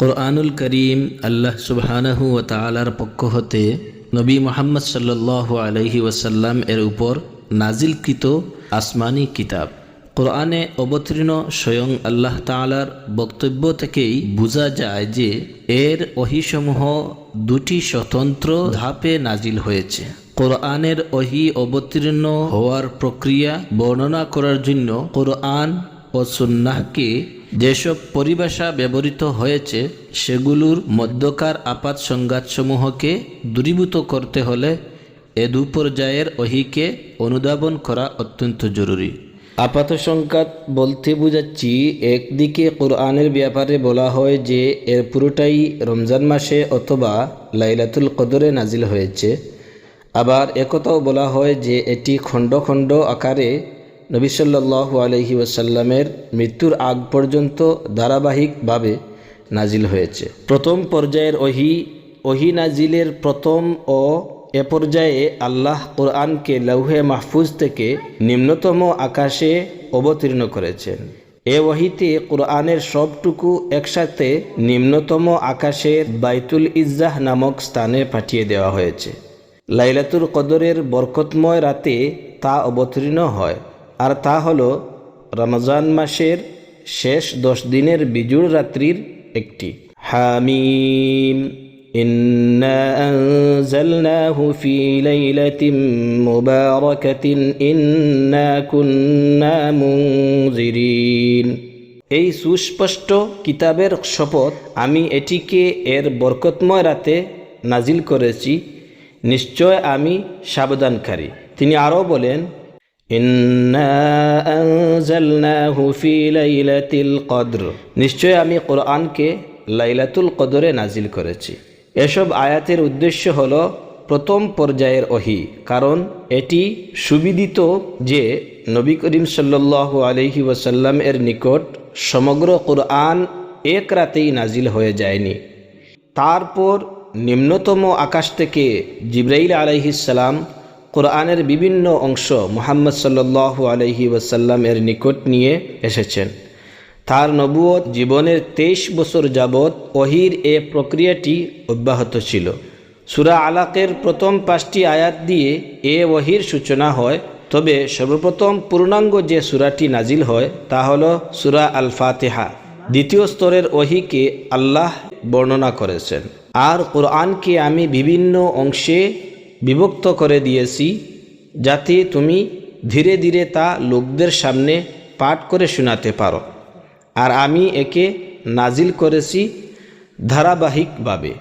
কোরআনুল করিম আল্লাহ সুবহানাহু ও তালার পক্ষ হতে নবী মোহাম্মদ সাল্লাহ আলহি ওয়াসাল্লাম এর উপর নাজিলকৃত আসমানি কিতাব কোরআনে অবতীর্ণ স্বয়ং আল্লাহ তালার বক্তব্য থেকেই বোঝা যায় যে এর অহিসমূহ দুটি স্বতন্ত্র ধাপে নাজিল হয়েছে কোরআনের অহি অবতীর্ণ হওয়ার প্রক্রিয়া বর্ণনা করার জন্য কোরআন ও সুন্নাহকে যেসব পরিভাষা ব্যবহৃত হয়েছে, সেগুলোর মধ্যকার আপাত সংঘাতসমূহকে দূরীভূত করতে হলে এ দুপর্যায়ের অহিকে অনুধাবন করা অত্যন্ত জরুরি। আপাত সংঘাত বলতে বোঝাচ্ছি, একদিকে কোরআনের ব্যাপারে বলা হয় যে, এর পুরোটাই রমজান মাসে অথবা লাইলাতুল কদরে নাজিল হয়েছে। আবার একথাও বলা হয় যে, এটি খণ্ড খণ্ড আকারে নবী সাল্লাহ আলহি ওয়াসাল্লামের মৃত্যুর আগ পর্যন্ত ধারাবাহিকভাবে নাজিল হয়েছে। প্রথম পর্যায়ের ওহি ওহি নাজিলের প্রথম ও এ পর্যায়ে আল্লাহ কোরআনকে লৌহে মাহফুজ থেকে নিম্নতম আকাশে অবতীর্ণ করেছেন। এ ওহিতে কোরআনের সবটুকু একসাথে নিম্নতম আকাশের বাইতুল ইজ্জাহ নামক স্থানে পাঠিয়ে দেওয়া হয়েছে। লাইলাতুল কদরের বরকতময় রাতে তা অবতীর্ণ হয়। আর তা হল রমজান মাসের শেষ দশ দিনের বিজুড় রাত্রির একটি হামিম إنا أنزلناه في ليلة مباركة إنا كنا منذرين এই সুস্পষ্ট কিতাবের শপথ আমি এটিকে এর বরকতময় রাতে নাজিল করেছি নিশ্চয় আমি সাবধানকারী তিনি আরও বলেন নিশ্চয় আমি কোরআনকে লাইলাতুল কদরে নাজিল করেছি। এসব আয়াতের উদ্দেশ্য হল প্রথম পর্যায়ের অহি কারণ এটি সুবিদিত যে নবী করিম সাল্লাল্লাহু আলহি ওয়াসাল্লাম এর নিকট সমগ্র কোরআন এক রাতেই নাজিল হয়ে যায়নি। তারপর নিম্নতম আকাশ থেকে জিব্রাইল আলাইহিসাল্লাম কোরআনের বিভিন্ন অংশ মুহাম্মদ সাল্লাল্লাহু আলহি ওয়াসাল্লাম এর নিকট নিয়ে এসেছেন। তার নবুয়ত জীবনের তেইশ বছর যাবৎ অহির এ প্রক্রিয়াটি অব্যাহত ছিল। সুরা আলাকের প্রথম পাঁচটি আয়াত দিয়ে এ ওহির সূচনা হয়। তবে সর্বপ্রথম পূর্ণাঙ্গ যে সুরাটি নাজিল হয় তা হল সুরা আল ফাতেহা দ্বিতীয় স্তরের ওহিকে আল্লাহ বর্ণনা করেছেন। আর কোরআনকে আমি বিভিন্ন অংশে বিভক্ত করে দিয়েছি, যাতে তুমি ধীরে ধীরে তা লোকদের সামনে পাঠ করে শোনাতে পারো। আর আমি একে নাজিল করেছি ধারাবাহিকভাবে।